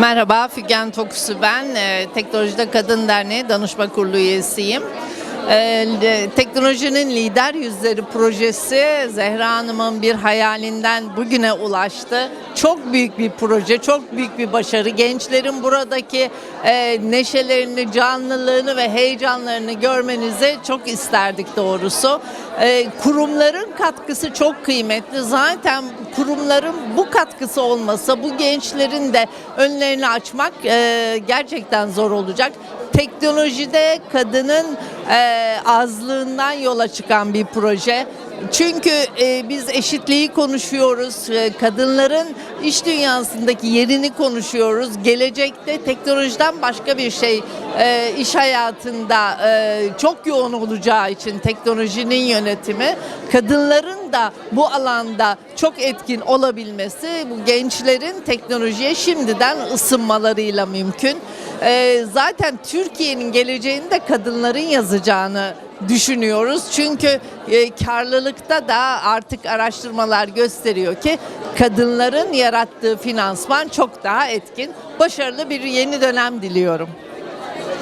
Merhaba, Fügen Tokusu ben. Ee, Teknolojide Kadın Derneği Danışma Kurulu üyesiyim. Ee, Teknolojinin Lider Yüzleri projesi Zehra Hanım'ın bir hayalinden bugüne ulaştı. Çok büyük bir proje, çok büyük bir başarı. Gençlerin buradaki e, neşelerini, canlılığını ve heyecanlarını görmenizi çok isterdik doğrusu. Ee, kurumların katkısı çok kıymetli. Zaten kurumların bu katkısı olmasa bu gençlerin de önlerini açmak e, gerçekten zor olacak. Teknolojide kadının e, azlığından yola çıkan bir proje. Çünkü e, biz eşitliği konuşuyoruz, e, kadınların iş dünyasındaki yerini konuşuyoruz. Gelecekte teknolojiden başka bir şey e, iş hayatında e, çok yoğun olacağı için teknolojinin yönetimi, kadınların da bu alanda çok etkin olabilmesi bu gençlerin teknolojiye şimdiden ısınmalarıyla mümkün. E, zaten Türkiye'nin geleceğini de kadınların yazacağını düşünüyoruz. Çünkü e, karlılıkta da artık araştırmalar gösteriyor ki kadınların yarattığı finansman çok daha etkin. Başarılı bir yeni dönem diliyorum.